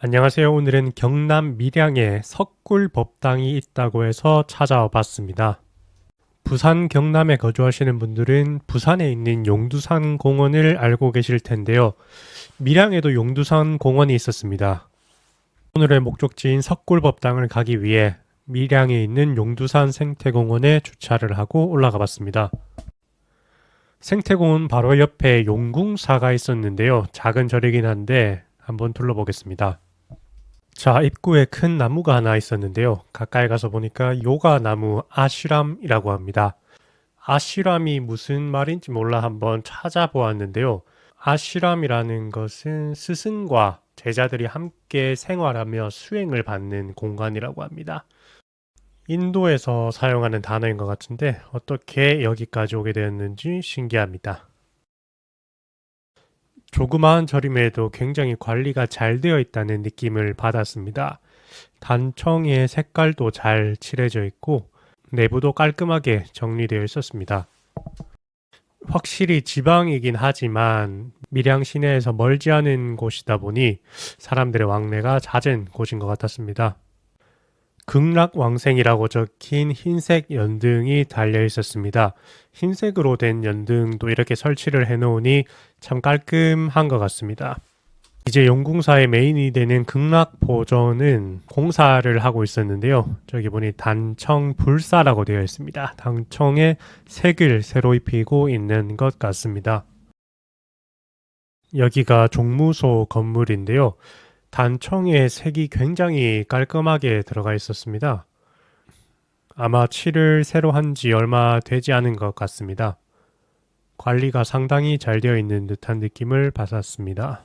안녕하세요. 오늘은 경남 밀양에 석굴 법당이 있다고 해서 찾아와 봤습니다. 부산 경남에 거주하시는 분들은 부산에 있는 용두산 공원을 알고 계실 텐데요. 밀양에도 용두산 공원이 있었습니다. 오늘의 목적지인 석굴 법당을 가기 위해 밀양에 있는 용두산 생태공원에 주차를 하고 올라가 봤습니다. 생태공원 바로 옆에 용궁사가 있었는데요. 작은 절이긴 한데 한번 둘러보겠습니다. 자, 입구에 큰 나무가 하나 있었는데요. 가까이 가서 보니까 요가 나무 아시람이라고 합니다. 아시람이 무슨 말인지 몰라 한번 찾아보았는데요. 아시람이라는 것은 스승과 제자들이 함께 생활하며 수행을 받는 공간이라고 합니다. 인도에서 사용하는 단어인 것 같은데 어떻게 여기까지 오게 되었는지 신기합니다. 조그마한 절임에도 굉장히 관리가 잘 되어 있다는 느낌을 받았습니다. 단청의 색깔도 잘 칠해져 있고 내부도 깔끔하게 정리되어 있었습니다. 확실히 지방이긴 하지만 밀양 시내에서 멀지 않은 곳이다 보니 사람들의 왕래가 잦은 곳인 것 같았습니다. 극락왕생이라고 적힌 흰색 연등이 달려 있었습니다. 흰색으로 된 연등도 이렇게 설치를 해 놓으니 참 깔끔한 것 같습니다. 이제 용궁사의 메인이 되는 극락 보전은 공사를 하고 있었는데요. 저기 보니 단청 불사라고 되어 있습니다. 단청에 색을 새로 입히고 있는 것 같습니다. 여기가 종무소 건물인데요. 단청의 색이 굉장히 깔끔하게 들어가 있었습니다. 아마 칠을 새로 한 지 얼마 되지 않은 것 같습니다. 관리가 상당히 잘 되어 있는 듯한 느낌을 받았습니다.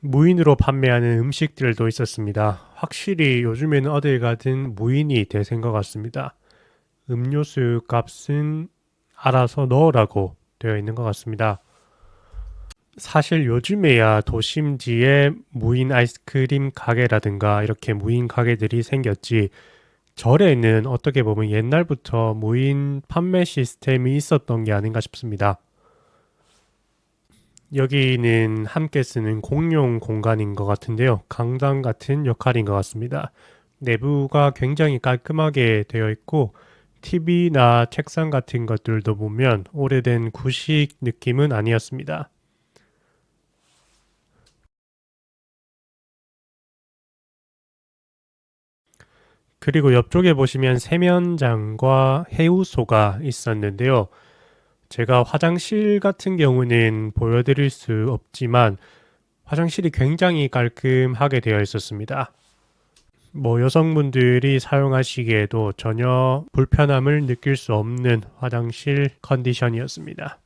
무인으로 판매하는 음식들도 있었습니다. 확실히 요즘에는 어딜 가든 무인이 대세인 것 같습니다. 음료수 값은 알아서 넣으라고 되어 있는 것 같습니다. 사실 요즘에야 도심지에 무인 아이스크림 가게라든가 이렇게 무인 가게들이 생겼지 절에는 어떻게 보면 옛날부터 무인 판매 시스템이 있었던 게 아닌가 싶습니다. 여기는 함께 쓰는 공용 공간인 것 같은데요. 강당 같은 역할인 것 같습니다. 내부가 굉장히 깔끔하게 되어 있고 TV나 책상 같은 것들도 보면 오래된 구식 느낌은 아니었습니다. 그리고 옆쪽에 보시면 세면장과 해우소가 있었는데요. 제가 화장실 같은 경우는 보여드릴 수 없지만 화장실이 굉장히 깔끔하게 되어 있었습니다. 뭐 여성분들이 사용하시기에도 전혀 불편함을 느낄 수 없는 화장실 컨디션이었습니다.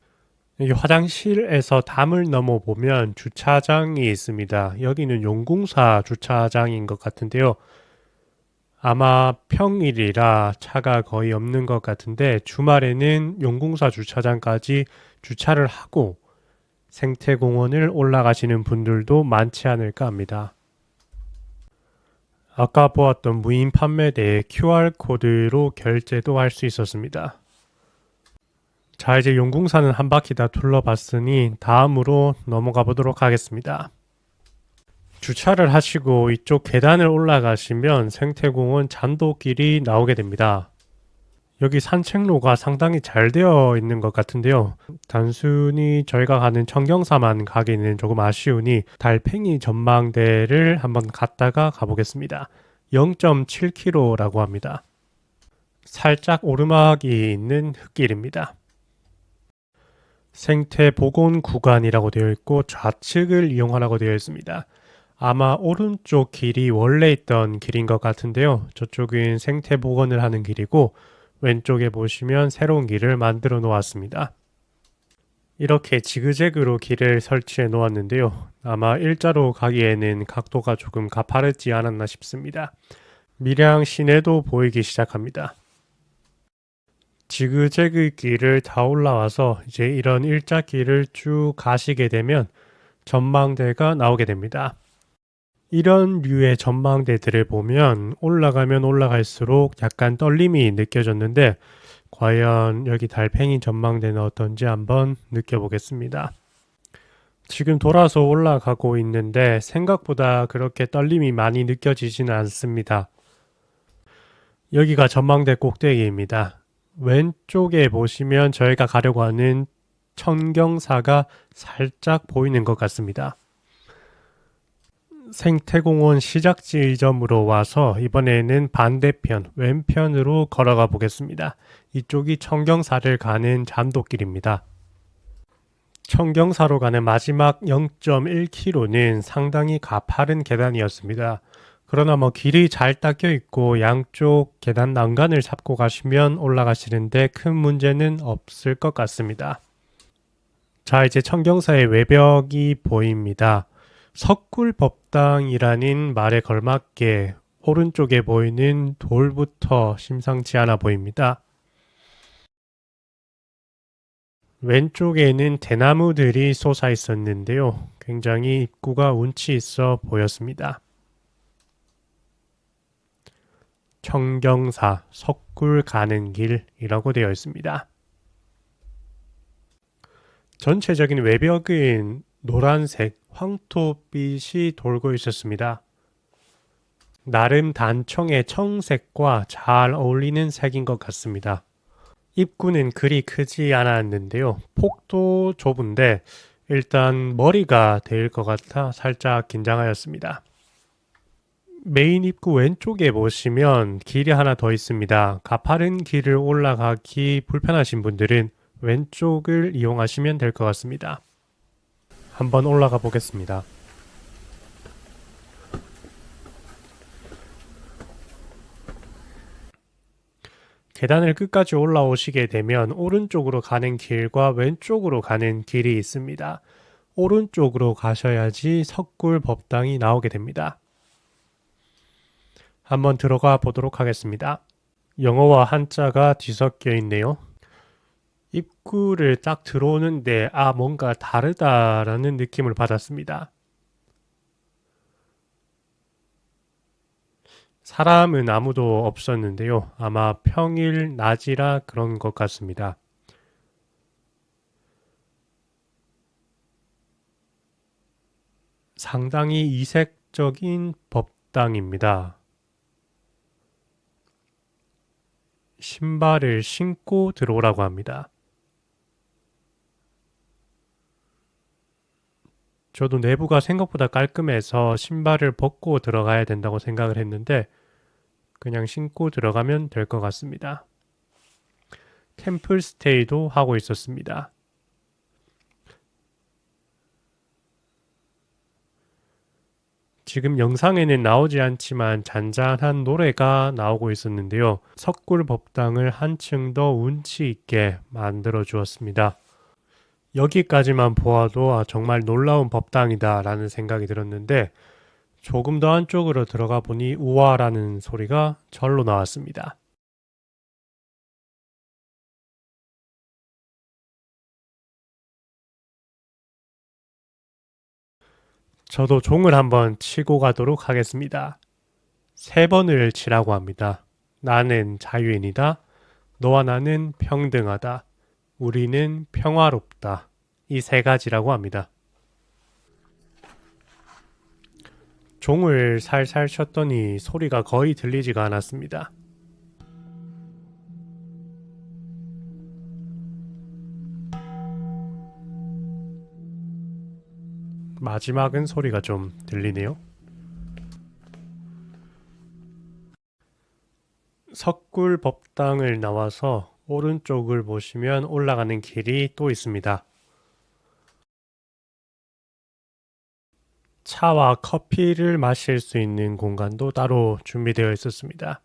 여기 화장실에서 담을 넘어 보면 주차장이 있습니다. 여기는 용궁사 주차장인 것 같은데요. 아마 평일이라 차가 거의 없는 것 같은데 주말에는 용궁사 주차장까지 주차를 하고 생태공원을 올라가시는 분들도 많지 않을까 합니다. 아까 보았던 무인 판매대에 QR코드로 결제도 할 수 있었습니다. 자, 이제 용궁사는 한 바퀴 다 둘러봤으니 다음으로 넘어가 보도록 하겠습니다. 주차를 하시고 이쪽 계단을 올라가시면 생태공원 잔도길이 나오게 됩니다. 여기 산책로가 상당히 잘 되어 있는 것 같은데요. 단순히 저희가 가는 청경사만 가기는 조금 아쉬우니 달팽이 전망대를 한번 갔다가 가보겠습니다. 0.7km라고 합니다. 살짝 오르막이 있는 흙길입니다. 생태 복원 구간이라고 되어 있고 좌측을 이용하라고 되어 있습니다. 아마 오른쪽 길이 원래 있던 길인 것 같은데요. 저쪽은 생태 복원을 하는 길이고 왼쪽에 보시면 새로운 길을 만들어 놓았습니다. 이렇게 지그재그로 길을 설치해 놓았는데요. 아마 일자로 가기에는 각도가 조금 가파르지 않았나 싶습니다. 밀양 시내도 보이기 시작합니다. 지그재그 길을 다 올라와서 이제 이런 일자 길을 쭉 가시게 되면 전망대가 나오게 됩니다. 이런 류의 전망대들을 보면 올라가면 올라갈수록 약간 떨림이 느껴졌는데 과연 여기 달팽이 전망대는 어떤지 한번 느껴보겠습니다. 지금 돌아서 올라가고 있는데 생각보다 그렇게 떨림이 많이 느껴지지는 않습니다. 여기가 전망대 꼭대기입니다. 왼쪽에 보시면 저희가 가려고 하는 청경사가 살짝 보이는 것 같습니다. 생태공원 시작 지점으로 와서 이번에는 반대편 왼편으로 걸어가 보겠습니다. 이쪽이 청경사를 가는 잔도길입니다. 청경사로 가는 마지막 0.1km는 상당히 가파른 계단이었습니다. 그러나 뭐 길이 잘 닦여 있고 양쪽 계단 난간을 잡고 가시면 올라가시는데 큰 문제는 없을 것 같습니다. 자, 이제 청경사의 외벽이 보입니다. 석굴법당이라는 말에 걸맞게 오른쪽에 보이는 돌부터 심상치 않아 보입니다. 왼쪽에는 대나무들이 솟아 있었는데요. 굉장히 입구가 운치 있어 보였습니다. 청경사 석굴 가는 길이라고 되어 있습니다. 전체적인 외벽은 노란색 황토빛이 돌고 있었습니다. 나름 단청의 청색과 잘 어울리는 색인 것 같습니다. 입구는 그리 크지 않았는데요. 폭도 좁은데 일단 머리가 될것 같아 살짝 긴장하였습니다. 메인 입구 왼쪽에 보시면 길이 하나 더 있습니다. 가파른 길을 올라가기 불편하신 분들은 왼쪽을 이용하시면 될 것 같습니다. 한번 올라가 보겠습니다. 계단을 끝까지 올라오시게 되면 오른쪽으로 가는 길과 왼쪽으로 가는 길이 있습니다. 오른쪽으로 가셔야지 석굴 법당이 나오게 됩니다. 한번 들어가 보도록 하겠습니다. 영어와 한자가 뒤섞여 있네요. 입구를 딱 들어오는데 아 뭔가 다르다라는 느낌을 받았습니다. 사람은 아무도 없었는데요. 아마 평일 낮이라 그런 것 같습니다. 상당히 이색적인 법당입니다. 신발을 신고 들어오라고 합니다. 저도 내부가 생각보다 깔끔해서 신발을 벗고 들어가야 된다고 생각을 했는데 그냥 신고 들어가면 될 것 같습니다. 템플 스테이도 하고 있었습니다. 지금 영상에는 나오지 않지만 잔잔한 노래가 나오고 있었는데요. 석굴 법당을 한층 더 운치 있게 만들어 주었습니다. 여기까지만 보아도 아, 정말 놀라운 법당이다라는 생각이 들었는데 조금 더 안쪽으로 들어가 보니 우와라는 소리가 절로 나왔습니다. 저도 종을 한번 치고 가도록 하겠습니다. 세 번을 치라고 합니다. 나는 자유인이다. 너와 나는 평등하다. 우리는 평화롭다. 이 세 가지라고 합니다. 종을 살살 쳤더니 소리가 거의 들리지가 않았습니다. 마지막은 소리가 좀 들리네요. 석굴 법당을 나와서 오른쪽을 보시면 올라가는 길이 또 있습니다. 차와 커피를 마실 수 있는 공간도 따로 준비되어 있었습니다.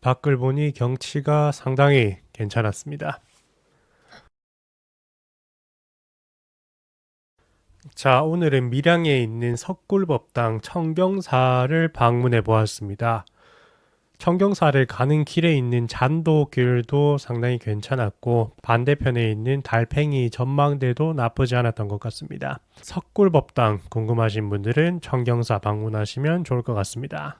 밖을 보니 경치가 상당히 괜찮았습니다. 자, 오늘은 밀양에 있는 석굴법당 청경사를 방문해 보았습니다. 청경사를 가는 길에 있는 잔도길도 상당히 괜찮았고 반대편에 있는 달팽이 전망대도 나쁘지 않았던 것 같습니다. 석굴법당 궁금하신 분들은 청경사 방문하시면 좋을 것 같습니다.